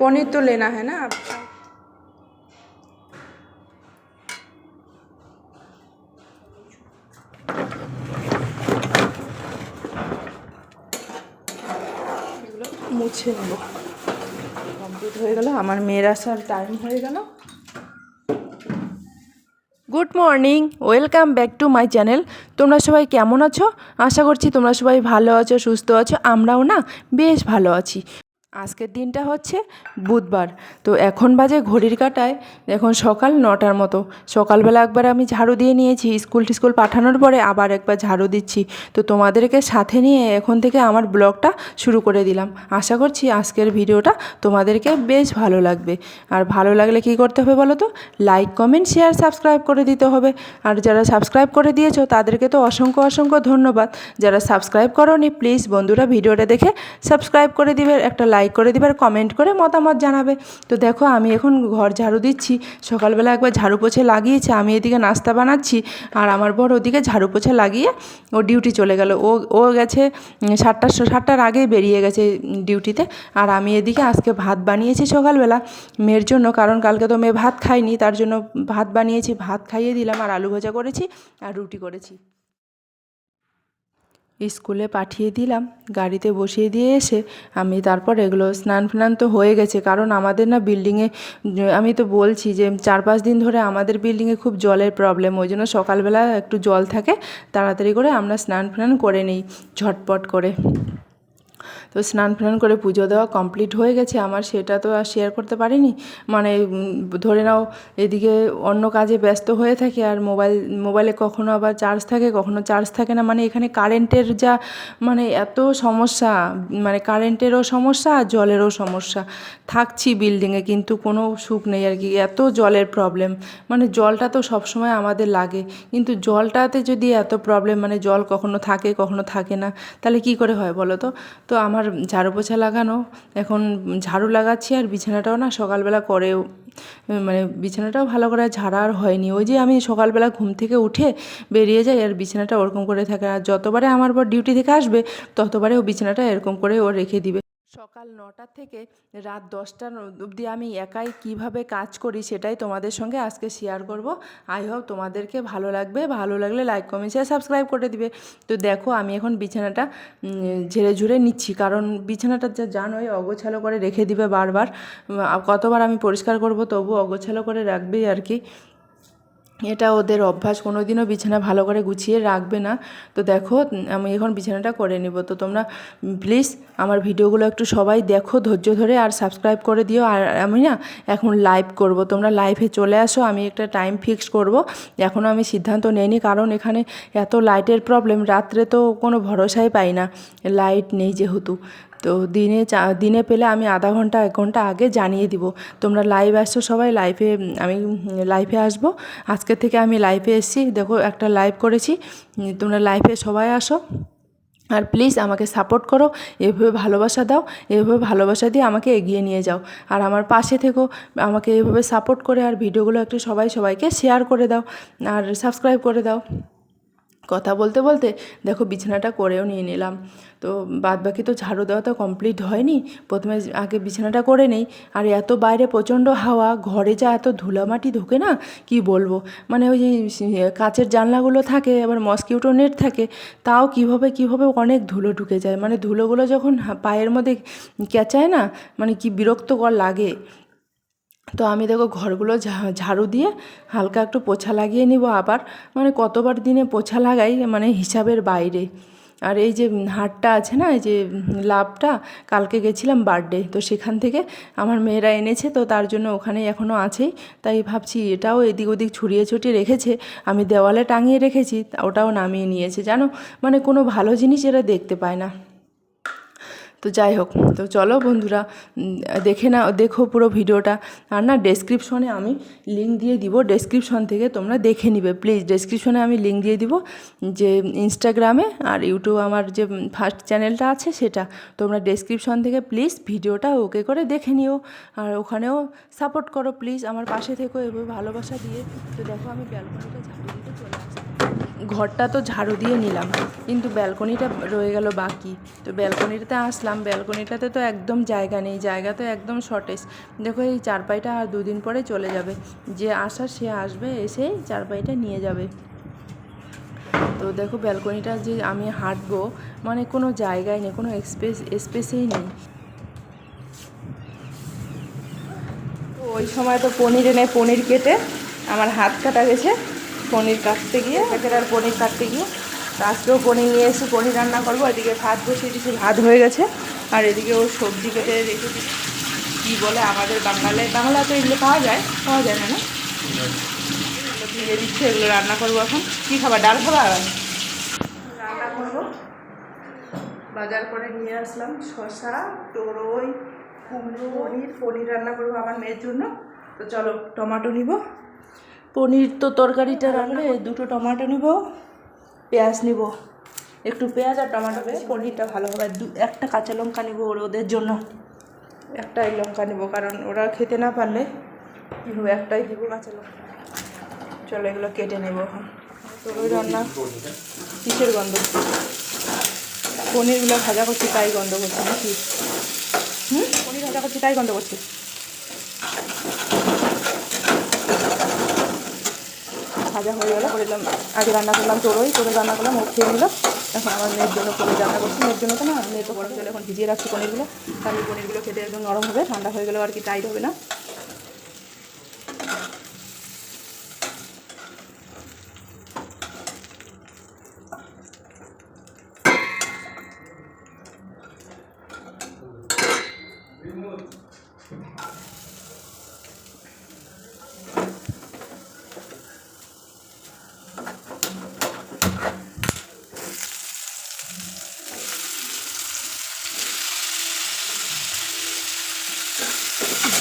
पनीर तो लेना है ना आपका এগুলো মুছে নেব কমপ্লিট হয়ে গেল আমার মেয়ের আসার টাইম হয়ে গেল Good morning, welcome back to my channel. তোমরা সবাই কেমন আছো? আশা করছি তোমরা সবাই ভালো আছো, সুস্থ আছো, আমরাও না বেশ ভালো আছি। আজকের দিনটা হচ্ছে বুধবার। তো এখন বাজে ঘড়ির কাটায়, এখন সকাল নটার মতো। সকালবেলা একবার আমি ঝাড়ু দিয়ে নিয়েছি, স্কুল টিস্কুল পাঠানোর পরে আবার একবার ঝাড়ু দিচ্ছি। তো তোমাদেরকে সাথে নিয়ে এখন থেকে আমার ব্লগটা শুরু করে দিলাম। আশা করছি আজকের ভিডিওটা তোমাদেরকে বেশ ভালো লাগবে। আর ভালো লাগলে কি করতে হবে বলো তো? লাইক কমেন্ট শেয়ার সাবস্ক্রাইব করে দিতে হবে। আর যারা সাবস্ক্রাইব করে দিয়েছ, তাদেরকে তো অসংখ্য অসংখ্য ধন্যবাদ। যারা সাবস্ক্রাইব করোনি প্লিজ বন্ধুরা ভিডিওটা দেখে সাবস্ক্রাইব করে দিবে। একটা লাইক করে দিবে আর কমেন্ট করে মতামত জানাবে। তো দেখো আমি এখন ঘর ঝাড়ু দিচ্ছি। সকালবেলা একবার ঝাড়ু পোছে লাগিয়েছে আমি এদিকে নাস্তা বানাচ্ছি আর আমার বর ওদিকে ঝাড়ু পোছা লাগিয়ে ও ডিউটি চলে গেল। ও ও গেছে উম, সাতটার সাতটার আগেই বেরিয়ে গেছে ডিউটিতে আর আমি এদিকে আজকে ভাত বানিয়েছি সকালবেলা মেয়ের জন্য কারণ কালকে তো মেয়ে ভাত খায়নি তার জন্য ভাত বানিয়েছি ভাত খাইয়ে দিলাম আর আলু ভাজা করেছি আর রুটি করেছি। স্কুলে পাঠিয়ে দিলাম। গাড়িতে বসিয়ে দিয়ে এসে আমি তারপর এগুলো স্নান ফ্নান তো হয়ে গেছে। কারণ আমাদের না বিল্ডিংয়ে, আমি তো বলছি যে চার পাঁচ দিন ধরে আমাদের বিল্ডিংয়ে খুব জলের প্রবলেম ওই জন্য সকালবেলা একটু জল থাকে, তাড়াতাড়ি করে আমরা স্নান ফ্নান করে নিই ঝটপট করে। তো স্নান ফ্নান করে পুজো দেওয়া কমপ্লিট হয়ে গেছে, আমার সেটা তো আর শেয়ার করতে পারিনি। মানে ধরে নাও, এদিকে অন্য কাজে ব্যস্ত হয়ে থাকে আর মোবাইল মোবাইলে কখনো আবার চার্জ থাকে, কখনো চার্জ থাকে না। মানে এখানে কারেন্টের যা মানে এত সমস্যা মানে কারেন্টেরও সমস্যা আর জলেরও সমস্যা। থাকছি বিল্ডিংয়ে কিন্তু কোনো সুখ নেই আর কি, এত জলের প্রবলেম মানে জলটা তো সবসময় আমাদের লাগে, কিন্তু জলটাতে যদি এত প্রবলেম মানে জল কখনো থাকে কখনো থাকে না, তাহলে কি করে হয় বলো তো? তো আমার ঝাড়ু পোছা লাগানো, এখন ঝাড়ু লাগাচ্ছি আর বিছানাটাও না সকালবেলা করে মানে বিছানাটাও ভালো করে ঝাড়া আর হয়নি। ওই যে আমি সকালবেলা ঘুম থেকে উঠে বেরিয়ে যাই আর বিছানাটা ওরকম করে থাকে। আর যতবারে আমার পর ডিউটি থেকে আসবে, ততবারে ও বিছানাটা এরকম করে ও রেখে দিবে। সকাল নটা থেকে রাত দশটা অবধি আমি একাই কীভাবে কাজ করি সেটাই তোমাদের সঙ্গে আজকে শেয়ার করব। আই হোপ তোমাদেরকে ভালো লাগবে। ভালো লাগলে লাইক কমেন্ট শেয়ার সাবস্ক্রাইব করে দিবে। তো দেখো, আমি এখন বিছানাটা ঝেড়ে ঝুড়ে নিচ্ছি। কারণ বিছানাটা যা জানোই, অগোছালো করে রেখে দিবে বারবার। কতবার আমি পরিষ্কার করব তবু অগোছালো করে রাখবেই আর কি। এটা ওদের অভ্যাস কোনো দিনও বিছানা ভালো করে গুছিয়ে রাখবে না। তো দেখো, আমি এখন বিছানাটা করে নেব। তো তোমরা প্লিজ আমার ভিডিওগুলো একটু সবাই দেখো, ধৈর্য ধরে আর সাবস্ক্রাইব করে দিও। আর আমি না এখন লাইভ করব। তোমরা লাইভে চলে আসো, আমি একটা টাইম ফিক্স করব। এখনও আমি সিদ্ধান্ত নেইনি, কারণ এখানে এত লাইটের প্রবলেম রাত্রে তো কোনো ভরসাই পাই না। লাইট নেই যেহেতু। তো দিনে দিনে পেলে আমি আধা ঘণ্টা, এক ঘণ্টা আগে জানিয়ে দিব। তোমরা লাইভ আসছো সবাই লাইভে আমি লাইভে আসব। আজকে থেকে আমি লাইভে এসেছি। দেখো, একটা লাইভ করেছি। তোমরা লাইভে সবাই আসো। আর প্লিজ আমাকে সাপোর্ট করো। এভাবে ভালোবাসা দাও। এভাবে ভালোবাসা দিয়ে আমাকে এগিয়ে নিয়ে যাও। আর আমার পাশে থেকো। আমাকে এভাবে সাপোর্ট করে আর ভিডিওগুলো একটু সবাই সবাইকে শেয়ার করে দাও। আর সাবস্ক্রাইব করে দাও। কথা বলতে বলতে দেখো বিছানাটা করেও নিয়ে নিলাম। তো বাদ বাকি তো ঝাড়ু দেওয়া তো কমপ্লিট হয়নি। প্রথমে আগে বিছানাটা করে নেই। আর এত বাইরে প্রচণ্ড হাওয়া, ঘরে যা এত ধুলামাটি ঢোকে না, কি বলব? মানে ওই যে কাচের জানলাগুলো থাকে, আবার মসকিউটো নেট থাকে, তাও কীভাবে কীভাবে অনেক ধুলো ঢুকে যায়। মানে ধুলোগুলো যখন পায়ের মধ্যে কেঁচায় না মানে কি বিরক্তকর লাগে। তো আমি দেখো ঘরগুলো ঝাড়ু দিয়ে হালকা একটু পোছা লাগিয়ে নিব আবার। মানে কতবার দিনে পোছা লাগাই মানে হিসাবের বাইরে। আর এই যে হাটটা আছে না, এই যে লাভটা, কালকে গেছিলাম বার্থডে তো সেখান থেকে আমার মেয়েরা এনেছে, তো তার জন্য ওখানে এখনও আছেই। তাই ভাবছি এটাও এদিক ওদিক ছড়িয়ে ছড়িয়ে রেখেছে। আমি দেওয়ালে টাঙিয়ে রেখেছি, ওটাও নামিয়ে নিয়েছে। জানো? মানে কোনো ভালো জিনিস এরা দেখতে পায় না। তো যাই হোক, তো চলো বন্ধুরা দেখে না দেখো পুরো ভিডিওটা। আর না ডেসক্রিপশনে আমি লিঙ্ক দিয়ে দিব। ডেসক্রিপশন থেকে তোমরা দেখে নিবে। প্লিজ ডেসক্রিপশনে আমি লিঙ্ক দিয়ে দিব যে ইনস্টাগ্রামে আর ইউটিউব আমার যে ফার্স্ট চ্যানেলটা আছে সেটা। তোমরা ডেসক্রিপশন থেকে প্লিজ ভিডিওটা ওকে করে দেখে নিও। আর ওখানেও সাপোর্ট করো প্লিজ আমার পাশে থেকো, এভাবে ভালোবাসা দিয়ে। তো দেখো, আমি ব্যালকনিটা ঝাড়ু দিতে চলে আসলাম। ঘরটা তো ঝাড়ু দিয়ে নিলাম, কিন্তু ব্যালকনিটা রয়ে গেল বাকি। তো ব্যালকনিটাতে আসলাম। ব্যালকনিটাতে তো একদম জায়গা নেই, জায়গা তো একদম শর্টেজ দেখো এই চারপাইটা আর দুদিন পরে চলে যাবে। যে আসার সে আসবে এসেই চারপাইটা নিয়ে যাবে। তো দেখো ব্যালকনিটা যে আমি হাঁটবো মানে কোনো জায়গায় নেই, কোনো স্পেস স্পেসেই নেই। ওই সময় তো পনির এনে পনির কেটে আমার হাত কাটা গেছে। পনির কাটতে গিয়ে আর পনির কাটতে গিয়ে আজকেও পনির নিয়ে এসে পনির রান্না করব। এদিকে ভাত বসিয়ে দিয়েছি ভাত হয়ে গেছে। আর এদিকে ও সবজি কেটে রেখে দিচ্ছি কী বলে আমাদের বাংলায় বাংলা তো এগুলো পাওয়া যায় পাওয়া যায় না না? ভিজে দিচ্ছে এগুলো রান্না করব এখন। কী খাবার ডাল খাবার রান্না করব। বাজার করে নিয়ে আসলাম শসা তরই কুমড়ো পনির। পনির রান্না করব আমার মেয়ের জন্য। তো চলো টমাটো নিব। পনির তো তরকারিটা রান্না দুটো টমাটো নিব। পেঁয়াজ নিব। একটু পেঁয়াজ আর টমাটো দিয়ে পনিরটা ভালো হবে দু, একটা কাঁচা লঙ্কা নিব ওদের জন্য। একটাই লঙ্কা নিব, কারণ ওরা খেতে না পারলে কী হবে? একটাই দিব কাঁচা লঙ্কা। চলো এগুলো কেটে নেব এখন। তরই রান্না কিসের গন্ধ? পনিরগুলো ভাজা করছি, তাই গন্ধ করছে নাকি? হুম? পনির ভাজা করছি, তাই গন্ধ করছে। ভাজা হয়ে গেলো, করে দিলাম আগে রান্না করলাম তোরই তোরে রান্না করলাম ও খেয়ে নিল এখন আমার মেয়ের জন্য পনির রান্না করছি। মেয়ের জন্য তো না মেয়ে তো গরম জলে এখন ভিজিয়ে রাখছি পনিরগুলো। তাহলে পনিরগুলো খেতে একদম নরম হবে, ঠান্ডা হয়ে গেলেও আর কি টাইট হবে না।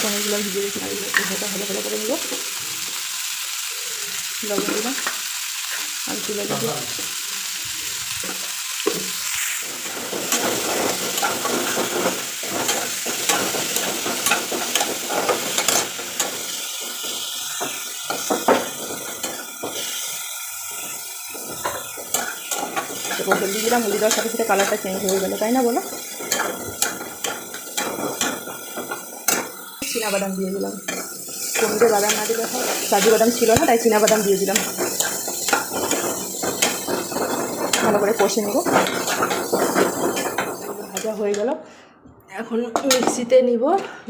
পনিরগুলো ভিজিয়ে রেখে ভেটা ভালো ভালো করে নিব। লবণ দিলাম। আর তুলে দিব হলদি দিলাম হলদি দেওয়ার সাথে সাথে কালারটা চেঞ্জ হয়ে গেলো, তাই না বলো? বাদাম দিয়ে দিলাম। পনিরে বাদাম না দিলে হয়? কাজু বাদাম ছিল না তাই বাদাম দিয়ে দিলাম। ভালো করে কষে নেব। ভাজা হয়ে গেল। এখন মিক্সিতে নিব।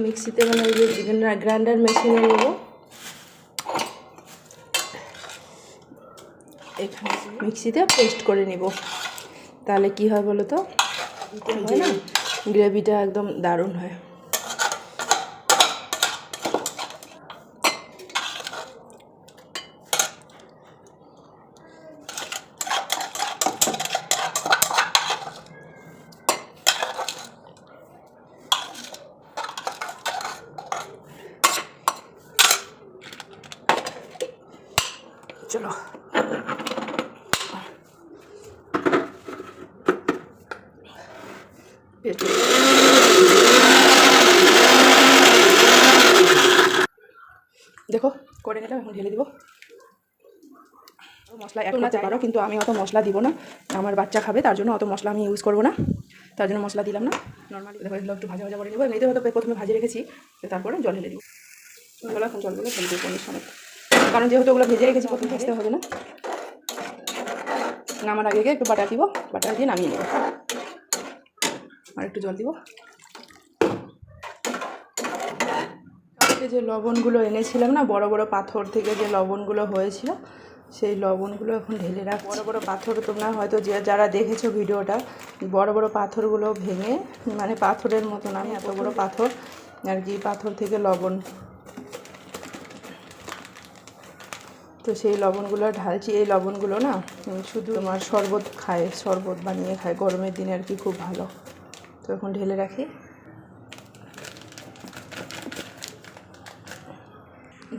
মিক্সিতে মানে ওই যে গ্রাইন্ডার মেশিনে নেব। এখানে মিক্সিতে পেস্ট করে নিব। তাহলে কি হয় বলো তো? হয় না? গ্রেভিটা একদম দারুণ হয়। চলো। দেখো করে নিলাম এখন ঢেলে দিব। মশলা অ্যাড করতে পারো কিন্তু আমি অত মশলা দিব না। আমার বাচ্চা খাবে তার জন্য অত মশলা আমি ইউজ করব না। তার জন্য মশলা দিলাম না। নর্মালি দেখো এগুলো একটু ভাজা ভাজা করে নেব। এমনিতে হয়তো প্রথমে ভাজে রেখেছি তারপরে জল ঢেলে দিব। জল এখন জলগুলো ফেলে দিব পনির সমেত। কারণ যেহেতু ওগুলো ভেজে রেখেছি, প্রথমে ভাজতে হবে না। নামার আগে একটু বাটার দিব, বাটার দিয়ে নামিয়ে নেব। আর একটু জল দিব। যে লবণগুলো এনেছিলাম না, বড় বড় পাথর থেকে যে লবণগুলো হয়েছিল, সেই লবণগুলো এখন ঢেলে রাখ বড় বড় পাথর তোমরা হয়তো যে, যারা দেখেছ ভিডিওটা, বড় বড় পাথরগুলো ভেঙে মানে পাথরের মতন আমি এত বড় পাথর, আর কি পাথর থেকে লবণ তো সেই লবণগুলো ঢালছি। এই লবণগুলো না শুধু তোমার শরবত খায়, শরবত বানিয়ে খায়। গরমের দিনে আর কি খুব ভালো। তো এখন ঢেলে রাখি।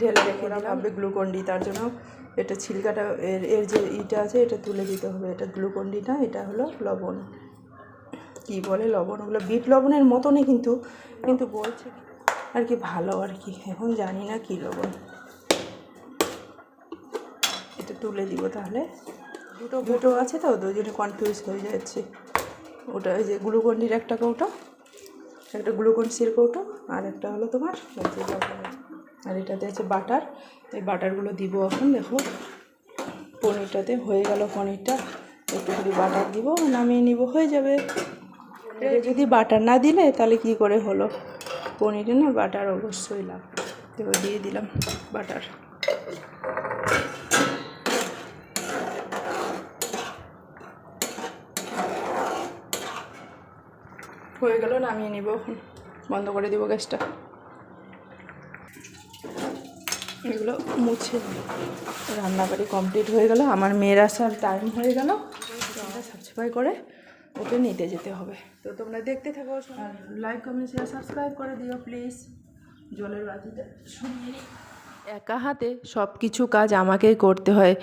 ঢেলে রেখে ভাববে গ্লুকন্ডি তার জন্য এটা ছিলকাটা, এর এর যে ইটা আছে, এটা তুলে দিতে হবে। এটা গ্লুকন্ডি না, এটা হলো লবণ। কি বলে লবণ? ওগুলো বিট লবণের মতনই কিন্তু কিন্তু বলছে আর কি ভালো আর কি। এখন জানি না কী লবণ। তুলে দিব তাহলে। দুটো দুটো আছে তো দুজনে কনফিউজ হয়ে যাচ্ছে। ওটা ওই যে গ্লুকন্ডির একটা কৌটো একটা গ্লুকন সির কৌটো আর একটা হলো তোমার। আর এটাতে আছে বাটার। এই বাটারগুলো দিব এখন দেখো। পনিরটাতে হয়ে গেল পনিরটা। একটুখানি বাটার দিব নামিয়ে নিব হয়ে যাবে। যদি বাটার না দিলে তাহলে কি করে হলো? পনিরে না বাটার অবশ্যই লাগবে। তো দিয়ে দিলাম বাটার। হয়ে গেল, নামিয়ে নিব এখন। বন্ধ করে দিব গ্যাসটা। এগুলো মুছে রান্নাবাড়ি কমপ্লিট হয়ে গেল। আমার মেয়ের আসার টাইম হয়ে গেল। সাবস্ক্রাইব করে ওকে নিতে যেতে হবে। তো তোমরা দেখতে থাকো। লাইক কমেন্ট শেয়ার সাবস্ক্রাইব করে দিও প্লিজ জলের বাতিটা নিই। একা হাতে সব কিছু কাজ আমাকেই করতে হয়।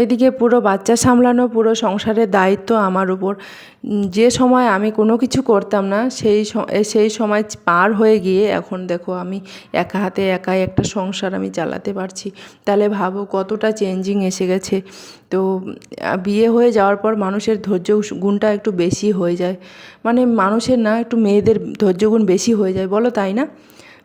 এদিকে পুরো বাচ্চা সামলানো, পুরো সংসারের দায়িত্ব আমার উপর। যে সময় আমি কোনো কিছু করতাম না, সেই সেই সময় পার হয়ে গিয়ে এখন দেখো আমি একা হাতে একাই একটা সংসার আমি চালাতে পারছি। তাহলে ভাবো কতটা চেঞ্জিং এসে গেছে। তো বিয়ে হয়ে যাওয়ার পর মানুষের ধৈর্য গুণটা একটু বেশি হয়ে যায়। মানে মানুষের না, একটু মেয়েদের ধৈর্য গুণ বেশি হয়ে যায়। বলো তাই না?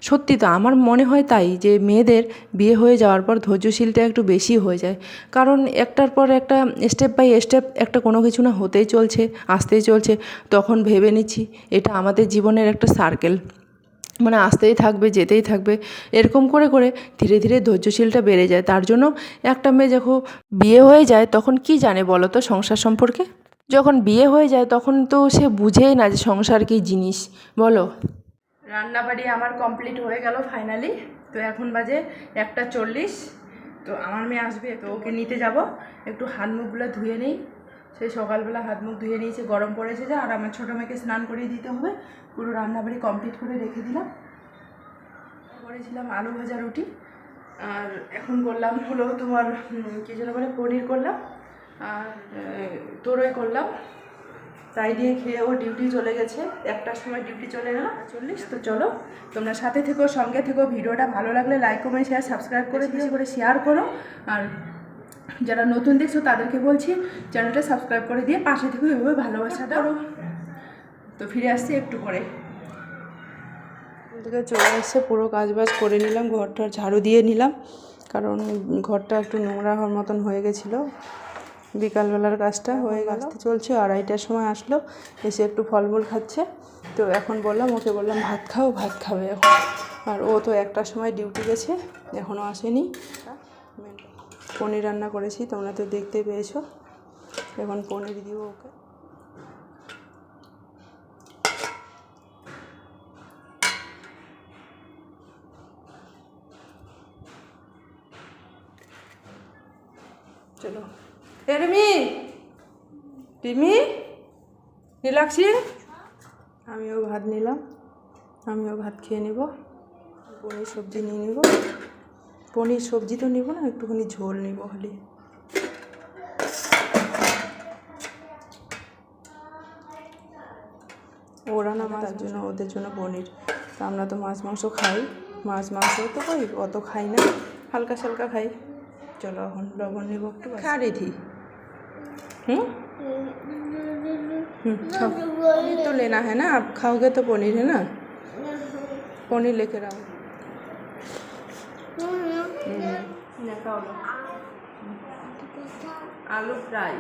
সত্যি তো আমার মনে হয় তাই যে মেয়েদের বিয়ে হয়ে যাওয়ার পর ধৈর্যশীলটা একটু বেশি হয়ে যায়। কারণ একটার পর একটা স্টেপ বাই স্টেপ একটা কোনো কিছু না হতেই চলছে, আসতেই চলছে। তখন ভেবে নিচ্ছি এটা আমাদের জীবনের একটা সার্কেল মানে আসতেই থাকবে, যেতেই থাকবে। এরকম করে করে ধীরে ধীরে ধৈর্যশীলটা বেড়ে যায়। তার জন্য একটা মেয়ে যখন বিয়ে হয়ে যায় তখন কি জানে বলো তো সংসার সম্পর্কে? যখন বিয়ে হয়ে যায় তখন তো সে বুঝেই না যে সংসার কী জিনিস। বলো। রান্নাবাড়ি আমার কমপ্লিট হয়ে গেল ফাইনালি তো এখন বাজে একটা চল্লিশ। তো আমার মেয়ে আসবে, তো ওকে নিতে যাব। একটু হাত মুখগুলো ধুয়ে নেই। সেই সকালবেলা হাত মুখ ধুয়ে নিয়েছে, গরম পড়েছে যে আর আমার ছোটো মেয়েকে স্নান করিয়ে দিতে হবে। পুরো রান্নাবাড়ি কমপ্লিট করে রেখে দিলাম। করেছিলাম আলু ভাজা রুটি। আর এখন করলাম হলো তোমার কী যেন বলে, পনির করলাম। আর তোরই করলাম। তাই দিয়ে খেয়ে ও ডিউটি চলে গেছে। একটার সময় ডিউটি চলে গেল চল্লিশ তো চলো তোমরা সাথে থেকো সঙ্গে থেকো। ভিডিওটা ভালো লাগলে লাইক কমেন্ট শেয়ার সাবস্ক্রাইব করে বেশি করে শেয়ার করো। আর যারা নতুন দেখছ তাদেরকে বলছি চ্যানেলটা সাবস্ক্রাইব করে দিয়ে পাশে থেকে এভাবে ভালোবাসা করো। তো ফিরে আসছি একটু পরে। থেকে চলে এসে পুরো কাজ বাজ করে নিলাম ঘরটা ঝাড়ু দিয়ে নিলাম। কারণ ঘরটা একটু নোংরা হওয়ার মতন হয়ে গেছিল। বিকালবেলার কাজটা হয়ে আসতে চলছে আড়াইটার সময় আসলো এসে একটু ফলমূল খাচ্ছে। তো এখন বললাম ওকে বললাম ভাত খাও ভাত খাবে এখন। আর ও তো একটার সময় ডিউটি গেছে এখনও আসেনি। পনির রান্না করেছি তোমরা তো দেখতে পেয়েছ। এখন পনির দিব ওকে। চলো। এ রিমি রিমি নীলাক্ষী আমিও ভাত নিলাম। আমিও ভাত খেয়ে নেব। পনির সবজি নিয়ে নেব। পনির সবজি তো নেব না একটুখানি ঝোল নেব খালি। ওরা না তার জন্য ওদের জন্য পনির। তা আমরা তো মাছ মাংস খাই। মাছ মাংস তো কই? অত খাই না। হালকা সালকা খাই। চলো এখন লবণ নেব একটু খা রেধি तो लेना है ना आप खाओगे तो पनीर है ना पनीर लेकर आओ आलू फ्राई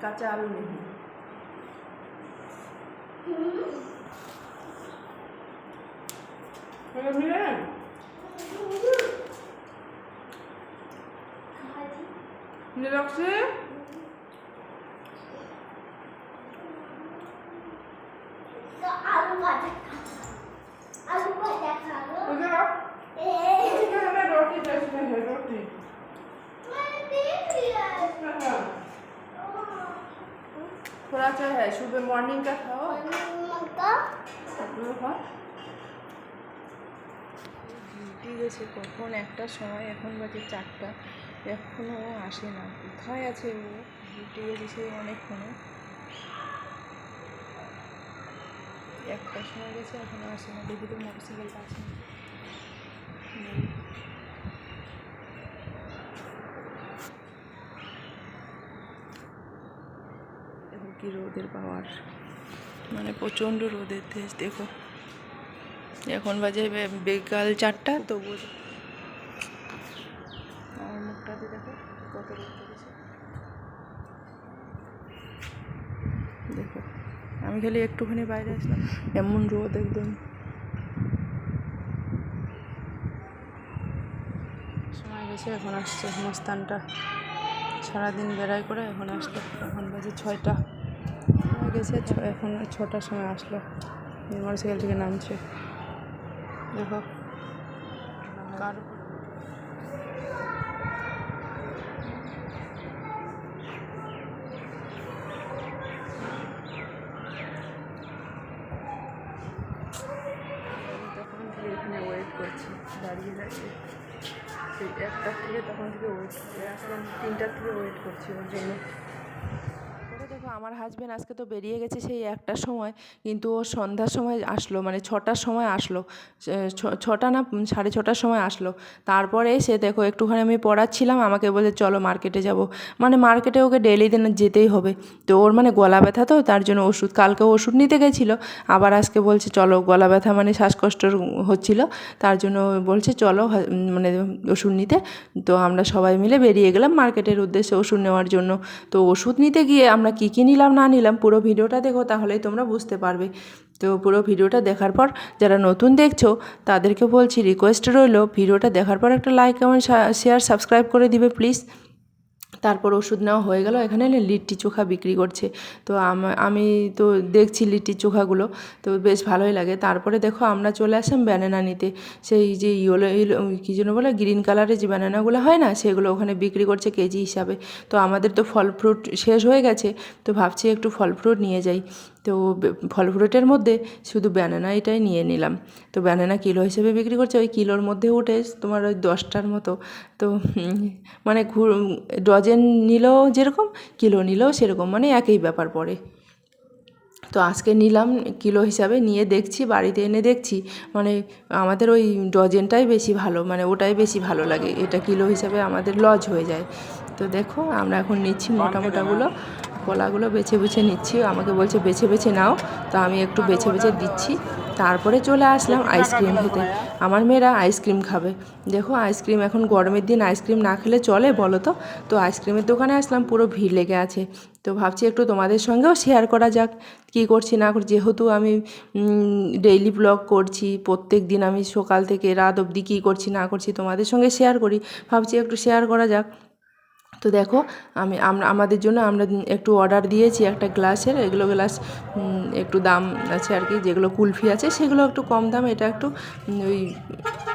কাঁচা আলু নেই নিলাক্সি আলু একটা সময় এখন বাজে চারটা। এখনও আসে না। কোথায় আছে ও? ডিউটি গেছে অনেকক্ষণে। একটার সময় গেছে, এখনও আসে না। দেখি তো মোটরসাইকেলটা আছে। নেই। রোদের পাওয়ার? মানে প্রচণ্ড রোদের দেশ দেখো। এখন বাজে বিকাল চারটা তবু আমার মুখটাতে দেখো কত রোদ পড়েছে দেখো, আমি খালি একটুখানি বাইরে আসলাম, এমন রোদ একদম। সময় গেছে, এখন আসছে মস্তানটা সারাদিন বেড়াই করে এখন আসলো। এখন বাজে ছয়টা। সময় গেছে এখন ছটার সময় আসলো। মোটরসাইকেল থেকে নামছে। দেখো, কার তখন থেকে এখানে ওয়েট করছি দাঁড়িয়ে দাঁড়িয়ে সেই একটার থেকে থেকে ওয়েট এখন তিনটার থেকে ওয়েট করছি ওর জন্য। আমার হাজব্যান্ড আজকে তো বেরিয়ে গেছে সেই একটার সময়, কিন্তু ও সন্ধ্যার সময় আসলো মানে ছটার সময় আসলো ছটা না সাড়ে ছটার সময় আসলো। তারপরে এসে দেখো একটুখানি আমি পড়াচ্ছিলাম, আমাকে বলে চলো মার্কেটে যাব। মানে মার্কেটে ওকে ডেলি দিন যেতেই হবে। তো ওর মানে গলা ব্যথা তো, তার জন্য ওষুধ, কালকে ওষুধ নিতে গেছিল, আবার আজকে বলছে, চলো গলা ব্যথা মানে শ্বাসকষ্ট হচ্ছিল। তার জন্য বলছে, চলো মানে ওষুধ নিতে। তো আমরা সবাই মিলে বেরিয়ে গেলাম মার্কেটের উদ্দেশ্যে ওষুধ নেওয়ার জন্য। তো ওষুধ নিতে গিয়ে আমরা কী কী নিলাম, না নিলাম, পুরো ভিডিওটা দেখো তাহলেই তোমরা বুঝতে পারবে। তো পুরো ভিডিওটা দেখার পর যারা নতুন দেখছ, তাদেরকে বলছি রিকোয়েস্ট রইল, ভিডিওটা দেখার পর একটা লাইক কমেন্ট শেয়ার সাবস্ক্রাইব করে দিবে প্লিজ তারপর ওষুধ নেওয়া হয়ে গেল, এখানে লিট্টি চোখা বিক্রি করছে। তো আম- তো দেখছি লিট্টি চোখাগুলো, তো বেশ ভালোই লাগে। তারপরে দেখো আমরা চলে আসলাম ব্যানানা নিতে। সেই যে ইয়েলো কী যেন বলে গ্রিন কালারের যে ব্যানানাগুলো হয় না, সেগুলো ওখানে বিক্রি করছে কেজি হিসাবে। তো আমাদের তো ফল ফ্রুট শেষ হয়ে গেছে, তো ভাবছি একটু ফল ফ্রুট নিয়ে যাই। তো ফল ফ্রুটের মধ্যে শুধু ব্যানানা এটাই নিয়ে নিলাম। তো ব্যানানা কিলো হিসেবে বিক্রি করছে ওই কিলোর মধ্যে উঠে তোমার ওই দশটার মতো। তো মানে ঘুর- ডজন নিলেও যেরকম কিলো নিলেও সেরকম মানে একই ব্যাপার পড়ে তো আজকে নিলাম কিলো হিসাবে নিয়ে দেখছি বাড়িতে এনে দেখছি মানে আমাদের ওই ডজনটাই বেশি ভালো মানে ওটাই বেশি ভালো লাগে। এটা কিলো হিসাবে আমাদের লজ হয়ে যায়। তো দেখো আমরা এখন নিচ্ছি মোটা মোটাগুলো কলাগুলো বেছে বেছে নিচ্ছি। আমাকে বলছে, বেছে বেছে নাও। তো আমি একটু বেছে বেছে দিচ্ছি। তারপরে চলে আসলাম আইসক্রিম খেতে। আমার মেয়েরা আইসক্রিম খাবে। দেখো, আইসক্রিম এখন গরমের দিন, আইসক্রিম না খেলে চলে বলো তো? তো আইসক্রিমের দোকানে আসলাম, পুরো ভিড় লেগে আছে। তো ভাবছি একটু তোমাদের সঙ্গেও শেয়ার করা যাক, কী করছি না করছি। যেহেতু আমি ডেইলি ব্লগ করছি, প্রত্যেক দিন আমি সকাল থেকে রাত অবধি কী করছি না করছি তোমাদের সঙ্গে শেয়ার করি। ভাবছি একটু শেয়ার করা যাক। তো দেখো, আমি, আমরা, আমাদের জন্য আমরা একটু অর্ডার দিয়েছি একটা গ্লাসের এগুলো গ্লাস একটু দাম আছে আর কি, যেগুলো কুলফি আছে, সেগুলো একটু কম দাম, এটা একটু ওই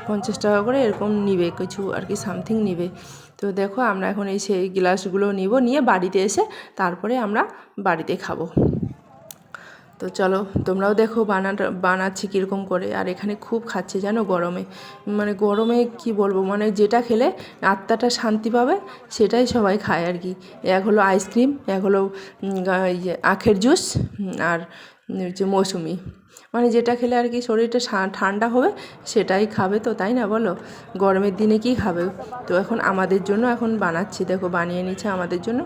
পঞ্চাশ টাকা করে এরকম নিবে, কিছু আর কি সামথিং নিবে। তো দেখো, আমরা এখন এই সেই গ্লাসগুলো নিব, নিয়ে বাড়িতে এসে তারপরে আমরা বাড়িতে খাব। তো চলো তোমরাও দেখো বানাটা বানাচ্ছি কীরকম করে। আর এখানে খুব খাচ্ছে জানো গরমে। মানে গরমে কি বলব মানে যেটা খেলে আত্মাটা শান্তি পাবে সেটাই সবাই খায় আর কি। এক হলো আইসক্রিম এক হলো ইয়ে, আখের জুস আর হচ্ছে মৌসুমি। মানে যেটা খেলে আর কি শরীরটা ঠান্ডা হবে সেটাই খাবে তো, তাই না বলো? গরমের দিনে কি খাবে? তো এখন আমাদের জন্য এখন বানাচ্ছি, দেখো বানিয়ে নিচ্ছে আমাদের জন্য।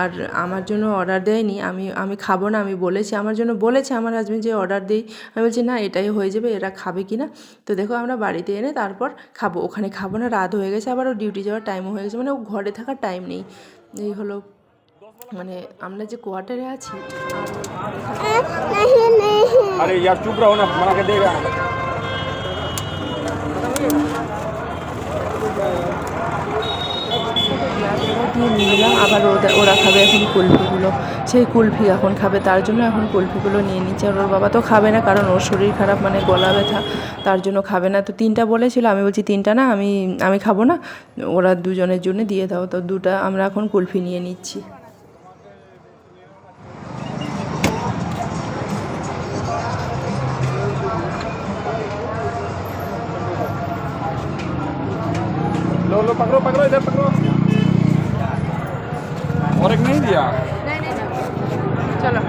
আর আমার জন্য অর্ডার দেয়নি, আমি আমি খাব না, আমি বলেছি, আমার জন্য বলেছে আমার হাজব্যান্ড যে অর্ডার দিই। আমি বলছি, না, এটাই হয়ে যাবে, এরা খাবে কি না? তো দেখো আমরা বাড়িতে এনে তারপর খাব। ওখানে খাব না, রাত হয়ে গেছে আবার ডিউটি যাওয়ার টাইমও হয়ে গেছে মানে ও ঘরে থাকার টাইম নেই। এই হলো মানে আমরা যে কোয়ার্টারে আছি আর ও ঘরে থাকা- नहीं नहीं अरे यार चुप रहो ना बना के देगा দিয়ে নিয়ে নিলাম আবার ওদের ওরা খাবে এখন কুলফিগুলো সেই কুলফি এখন খাবে তার জন্য এখন কুলফিগুলো নিয়ে নিচ্ছে আর ওর বাবা তো খাবে না কারণ ওর শরীর খারাপ মানে গলা ব্যথা তার জন্য খাবে না তো তিনটা বলেছিল আমি বলছি তিনটা না আমি আমি খাবো না ওরা দুজনের জন্য দিয়ে দাও তো দুটা আমরা এখন কুলফি নিয়ে নিচ্ছি দিয়া চলো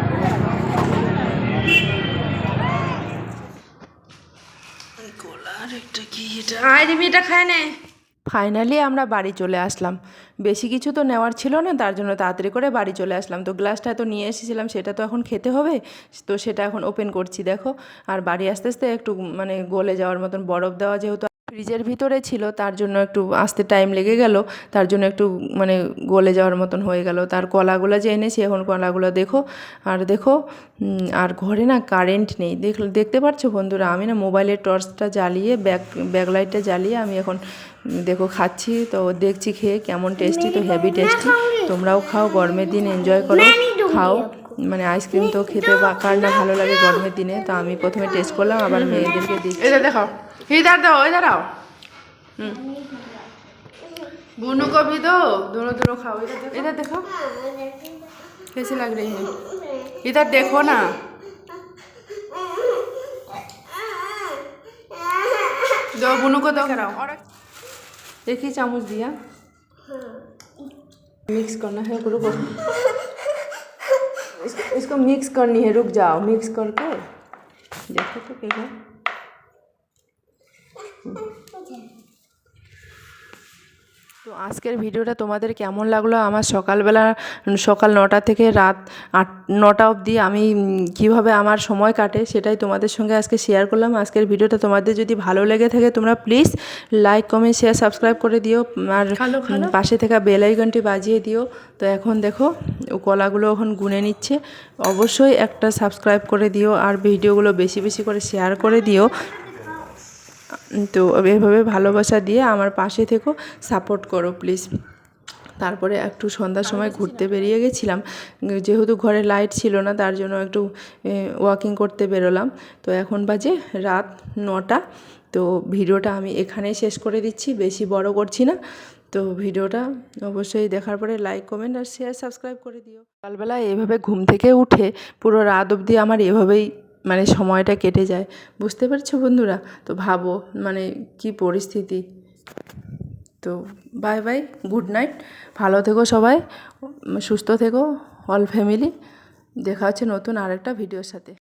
ফাইনালি আমরা বাড়ি চলে আসলাম। বেশি কিছু তো নেওয়ার ছিল না, তার জন্য তাড়াতাড়ি করে বাড়ি চলে আসলাম। তো গ্লাসটা তো নিয়ে এসেছিলাম, সেটা তো এখন খেতে হবে, তো সেটা এখন ওপেন করছি, দেখো। আর বাড়ি আস্তে আস্তে একটু মানে গলে যাওয়ার মতন বরফ দেওয়া যেহেতু ফ্রিজের ভিতরে ছিল তার জন্য একটু আসতে টাইম লেগে গেল তার জন্য একটু মানে গলে যাওয়ার মতন হয়ে গেল। তার কলাগুলো যে এনেছি এখন কলাগুলো দেখো আর দেখো আর ঘরে না কারেন্ট নেই। দেখ দেখতে পাচ্ছ বন্ধুরা আমি না মোবাইলের টর্চটা জ্বালিয়ে ব্যাক ব্যাকলাইটটা জ্বালিয়ে আমি এখন দেখো খাচ্ছি তো দেখছি খেয়ে কেমন টেস্টি তো হেভি টেস্টি তোমরাও খাও গরমের দিন এনজয় করো। খাও মানে আইসক্রিম তো খেতে বা- কার না ভালো লাগে গরমের দিনে তো আমি প্রথমে টেস্ট করলাম আবার মেয়েদেরকে দিচ্ছি। এটা দেখো इधर दो इधर आओ बुनू को भी दो दोनों दोनों खाओ इधर देखो इधर देखो कैसी लग रही है इधर देखो ना दो बुनू को दो कराओ और एक ही चामच दिया मिक्स करना है रुको इसको, इसको मिक्स करनी है रुक जाओ मिक्स करके देखो तो क्या তো আজকের ভিডিওটা তোমাদের কেমন লাগল? আমার সকালবেলা সকাল নটা থেকে রাত আট নটা অবধি আমি কীভাবে আমার সময় কাটে সেটাই তোমাদের সঙ্গে আজকে শেয়ার করলাম। আজকের ভিডিওটা তোমাদের যদি ভালো লেগে থাকে তোমরা please like comment share subscribe করে দিও। আর পাশে থাকা বেল আইকনটি বাজিয়ে দিও। তো এখন দেখো ও কলাগুলো এখন গুনে নিচ্ছে। অবশ্যই একটা সাবস্ক্রাইব করে দিও। আর ভিডিওগুলো বেশি বেশি করে শেয়ার করে দিও। তো এভাবে ভালোবাসা দিয়ে আমার পাশে থেকো সাপোর্ট করো প্লিজ তারপরে একটু সন্ধ্যার সময় ঘুরতে বেরিয়ে গেছিলাম যেহেতু ঘরে লাইট ছিল না তার জন্য একটু ওয়াকিং করতে বেরোলাম। তো এখন বাজে রাত নটা তো ভিডিওটা আমি এখানেই শেষ করে দিচ্ছি বেশি বড় করছি না। তো ভিডিওটা অবশ্যই দেখার পরে লাইক কমেন্ট আর শেয়ার সাবস্ক্রাইব করে দিও। সকালবেলা এভাবে ঘুম থেকে উঠে পুরো রাত অবধি আমার এভাবেই মানে সময়টা কেটে যায়। বুঝতে পারছ বন্ধুরা? তো ভাবো মানে কি পরিস্থিতি? তো বাই বাই গুড নাইট ভালো থেকো সবাই, সুস্থ থেকো অল ফ্যামিলি দেখা হচ্ছে নতুন আরেকটা ভিডিওর সাথে।